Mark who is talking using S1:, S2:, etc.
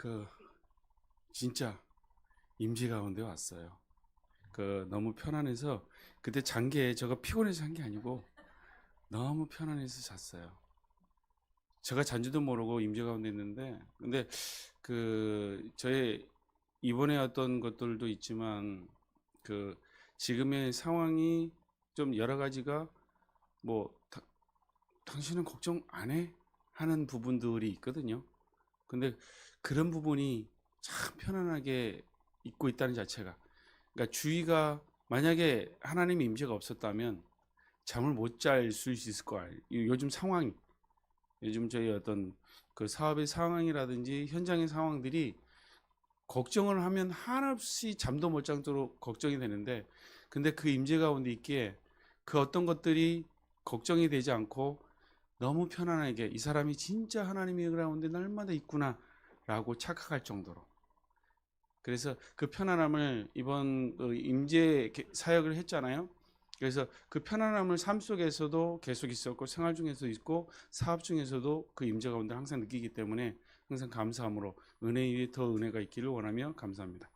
S1: 그 진짜 임시 가운데 왔어요. 그 너무 편안해서 그때 잔게 저가 피곤해서 한 게 아니고 너무 편안해서 잤어요. 제가 잔지도 모르고 임시 가운데 있는데 근데 그 저의 이번에 어떤 것들도 있지만 그 지금의 상황이 좀 여러 가지가 뭐 다- 당신은 걱정 안 해? 하는 부분들이 있거든요. 근데 그런 부분이 참 편안하게 있고 있다는 자체가 그러니까 주의가 만약에 하나님의 임재가 없었다면 잠을 못 잘 수 있을 거야. 요- 요즘 상황이 요즘 저희 어떤 그 사업의 상황이라든지 현장의 상황들이 걱정을 하면 한없이 잠도 못 자도록 걱정이 되는데 근데 그 임재 가운데 있기에 그 어떤 것들이 걱정이 되지 않고 너무 편안하게 이 사람이 진짜 하나님의 가운데 날마다 있구나라고 착각할 정도로 그래서 그 편안함을 이번 그 임재 개- 사역을 했잖아요. 그래서 그 편안함을 삶 속에서도 계속 있었고 생활 중에서 있고 사업 중에서도 그 임재 가운데 항상 느끼기 때문에 항상 감사함으로 은혜 위에 더 은혜가 있기를 원하며 감사합니다.